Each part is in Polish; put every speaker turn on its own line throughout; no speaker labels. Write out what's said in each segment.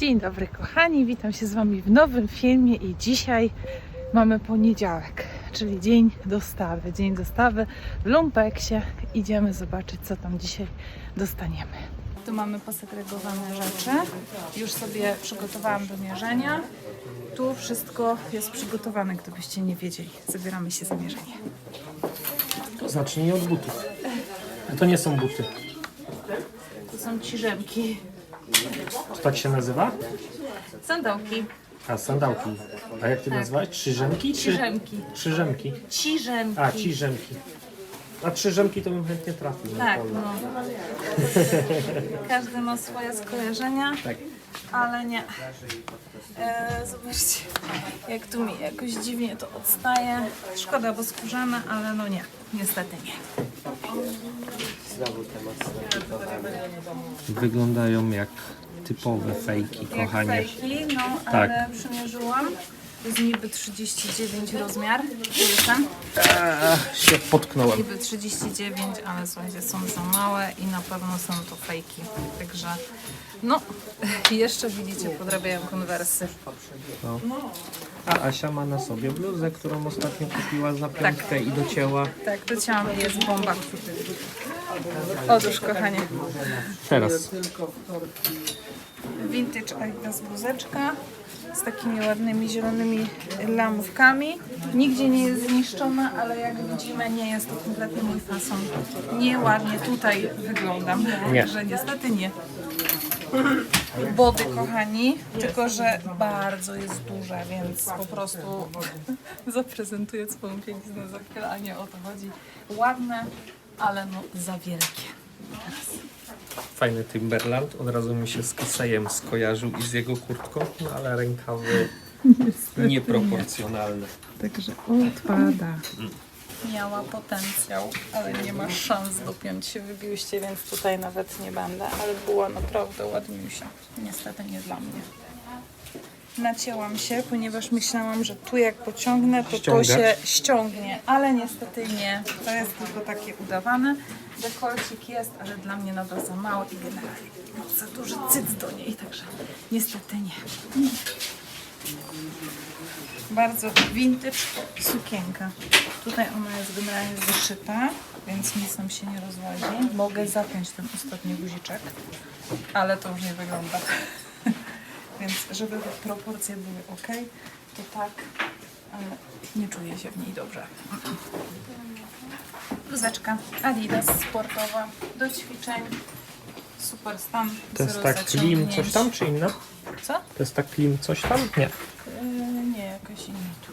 Dzień dobry kochani, witam się z Wami w nowym filmie i dzisiaj mamy poniedziałek, czyli dzień dostawy. Dzień dostawy w Lumpeksie. Idziemy zobaczyć co tam dzisiaj dostaniemy. Tu mamy posegregowane rzeczy. Już sobie przygotowałam do mierzenia. Tu wszystko jest przygotowane, gdybyście nie wiedzieli. Zabieramy się za mierzenie.
Zacznij od butów. To nie są buty.
Tu są ciżemki,
To tak się nazywa?
sandałki,
A, sandałki. A jak ty nazwałeś? Trzyżemki? Czy...
ciżemki,
Trzyżemki.
ciżemki.
A, ciżemki. A trzyżemki to bym chętnie trafił. na
Tak, no. Każdy ma swoje skojarzenia,
Tak.
ale nie. E, zobaczcie, jak tu mi jakoś dziwnie to odstaje. Szkoda, bo skórzane, ale no nie, niestety nie.
Wyglądają jak typowe fejki,
Jak
kochanie.
fejki, no
Tak.
ale przymierzyłam. To jest niby 39 rozmiar. Tu jestem.
Ach, się potknąłem.
Niby 39, ale słuchajcie, są za małe i na pewno są to fejki. Także no, jeszcze widzicie, podrabiają konwersy.
A Asia ma na sobie bluzę, którą ostatnio kupiła za piątkę i docięła.
Tak, to ciałam jest bomba. Otóż, kochanie,
Teraz.
vintage Adidas bluzeczka z takimi ładnymi zielonymi lamówkami. Nigdzie nie jest zniszczona, ale jak widzimy nie jest to kompletnie mój fason. Nieładnie tutaj wyglądam,
Nie.
że niestety nie. Body, kochani, tylko że bardzo jest duże, więc po prostu zaprezentuję swoją piękną za chwilę, a nie o to chodzi. Ładne, ale no za wielkie.
Fajny Timberland. Od razu mi się z Kasejem skojarzył i z jego kurtką, no ale rękawy nieproporcjonalne.
Także odpada. Miała potencjał, ale nie ma szans dopiąć się w biuście, więc tutaj nawet nie będę, ale była naprawdę ładniusia. Niestety nie dla mnie. Nacięłam się, ponieważ myślałam, że tu jak pociągnę, to
Ściąga?
to się ściągnie, ale niestety nie. To jest tylko takie udawane. Dekolcik jest, ale dla mnie nadal za mały i generalnie za duży cyc do niej, także niestety nie. Bardzo vintage sukienka. Tutaj ona jest generalnie zeszyta, więc nic nam się nie rozłazi. Mogę zapiąć ten ostatni guziczek, ale to już nie wygląda. Więc żeby te proporcje były ok, to tak, ale nie czuję się w niej dobrze. Bluzeczka Adidas sportowa do ćwiczeń. Super stan.
To jest
zero
tak klim coś tam, czy inna?
Co?
To jest tak klim coś tam? Nie.
Yy, nie, jakaś inna tu.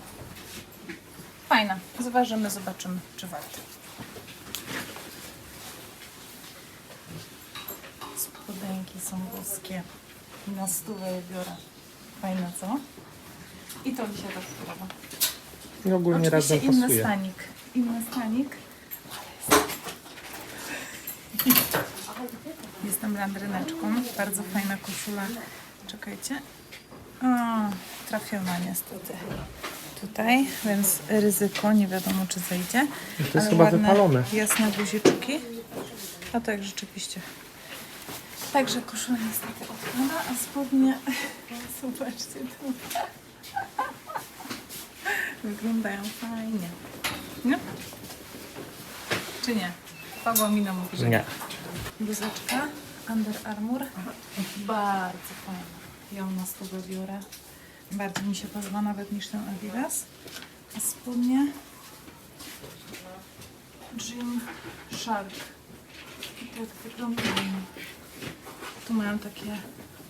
Fajna. Zważymy, zobaczymy, czy warto. Spodenki są boskie. Na stówę biorę. Fajne, co? I to mi się też podoba.
I ogólnie
Oczywiście
razem
inny
pasuje.
stanik. Inny stanik. Jestem landryneczką. Bardzo fajna koszula. Czekajcie. O, trafiona niestety. Tutaj, więc ryzyko, nie wiadomo czy zejdzie.
To jest chyba wypalone.
Jasne guziczki. A tak rzeczywiście. Także koszula niestety odpada, a spodnie, zobaczcie tu. Wyglądają fajnie. Nie? Czy nie? Pawła Mina mówi, że
Nie.
Bluzeczka Under Armour. Bardzo fajna. Ją na stówę biorę. Bardziej mi się podoba nawet niż ten Adidas. A spodnie Jim Shark. I tak wyglądają. Tu mają takie,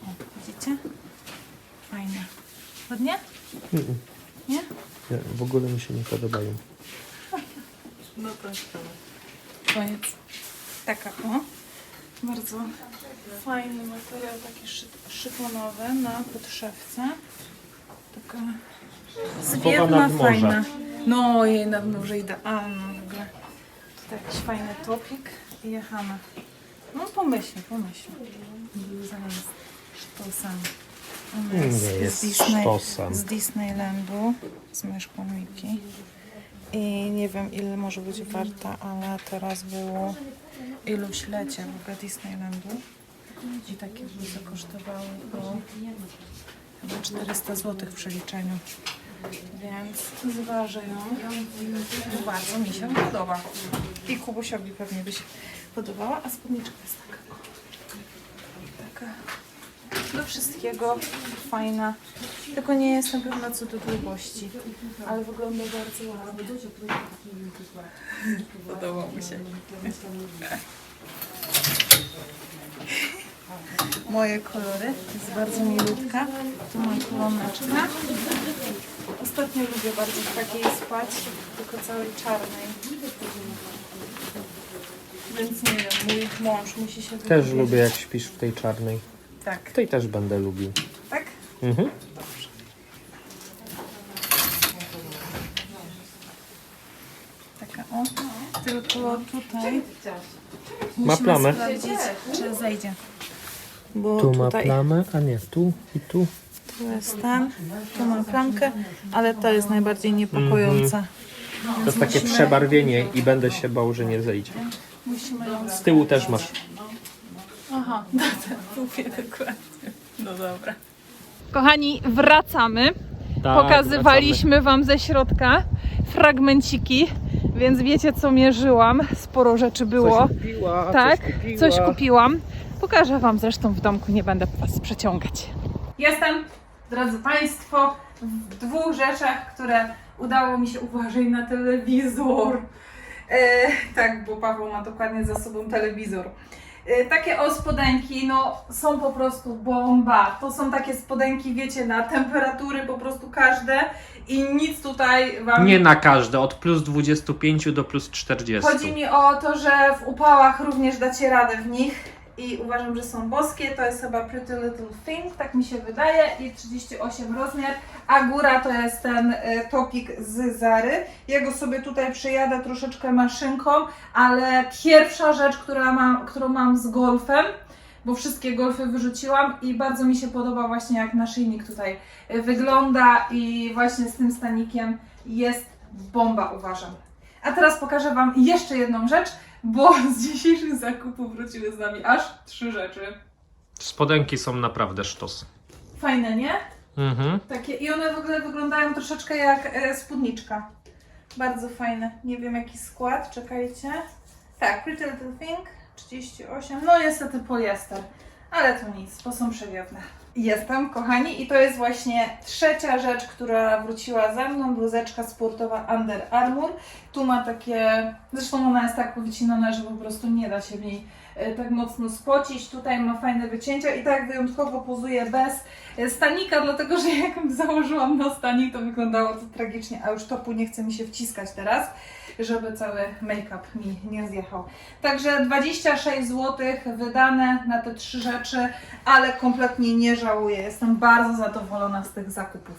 o widzicie? Fajne. Ładnie?
Mm-mm.
Nie?
Nie, w ogóle mi się nie podobają.
No to koniec. Taka o. Bardzo fajny materiał, taki szy szyfonowy na podszewce. Taka zwiewna, fajna. No jej nadmorze idealna w ogóle. Tutaj jakiś fajny topik i jechamy. No pomyśl, pomyśl. Bluza jest sztosem. Ona
Nie
jest,
jest
z, Disney,
sztosem.
z Disneylandu, z myszką Miki. I nie wiem ile może być warta, ale teraz było iluś lecie w ogóle Disneylandu. I takie bluzy kosztowały po chyba 400 zł w przeliczeniu. Więc zważę ją. Bardzo mi się podoba. I Kubusiowi pewnie by się podobała, a spódniczka jest taka. Taka do wszystkiego fajna. Tylko nie jestem pewna co do długości, ale wygląda bardzo ładnie. Podoba mi się. Moje kolory. Jest bardzo milutka. Tu mam koloneczkę. Ostatnio lubię bardzo w takiej spać, tylko całej czarnej. Więc nie wiem, mój mąż musi się
Też
wypowiedzieć.
lubię jak śpisz w tej czarnej.
Tak,
Tej też będę lubił.
tak?
Mhm.
Taka o. Tylko tutaj
Ma
musimy
plamę.
sprawdzić, czy zejdzie. Bo
Tu ma
tutaj
plamę, a nie, tu i tu.
tu jest ten, tu mam plamkę, ale to jest najbardziej niepokojąca.
To jest takie przebarwienie i będę się bał, że nie zejdzie.
Musimy ją
Z tyłu też masz.
Aha, no to mówię dokładnie. No dobra. Kochani, wracamy.
Tak,
Pokazywaliśmy Wam ze środka fragmenciki, więc wiecie co mierzyłam. Sporo rzeczy było.
Coś kupiła,
tak,
coś kupiła.
coś kupiłam. Pokażę Wam zresztą w domku, nie będę Was przeciągać. Jestem, drodzy Państwo, w dwóch rzeczach, które udało mi się uważać na telewizor. E, tak, bo Paweł ma dokładnie za sobą telewizor. E, takie o spodenki, no są po prostu bomba. To są takie spodenki, wiecie, na temperatury po prostu każde i nic tutaj Wam
Nie na każde, od plus 25 do plus 40.
Chodzi mi o to, że w upałach również dacie radę w nich i uważam, że są boskie. To jest chyba Pretty Little Thing, tak mi się wydaje, i 38 rozmiar, a góra to jest ten e, topik z Zary. Ja go sobie tutaj przyjadę troszeczkę maszynką, ale pierwsza rzecz, która mam, którą mam z golfem, bo wszystkie golfy wyrzuciłam i bardzo mi się podoba właśnie jak naszyjnik tutaj e, wygląda i właśnie z tym stanikiem jest bomba uważam. A teraz pokażę Wam jeszcze jedną rzecz, bo z dzisiejszych zakupów wróciły z nami aż trzy rzeczy.
Spodenki są naprawdę sztos.
Fajne, nie?
Mhm.
Takie i one w ogóle wyglądają troszeczkę jak e, spódniczka. Bardzo fajne. Nie wiem jaki skład, czekajcie. Tak, Pretty Little Thing 38. No niestety poliester, ale to nic, bo są przewiewne. Jestem, kochani, i to jest właśnie trzecia rzecz, która wróciła ze mną. Bluzeczka sportowa Under Armour. Tu ma takie, zresztą ona jest tak powycinana, że po prostu nie da się w niej e, tak mocno spocić. Tutaj ma fajne wycięcia i tak wyjątkowo pozuje bez e, stanika, dlatego że jak założyłam na stanik, to wyglądało to tragicznie, a już topu nie chce mi się wciskać teraz, żeby cały make-up mi nie zjechał. Także 26 zł wydane na te trzy rzeczy, ale kompletnie nie żałuję. Jestem bardzo zadowolona z tych zakupów.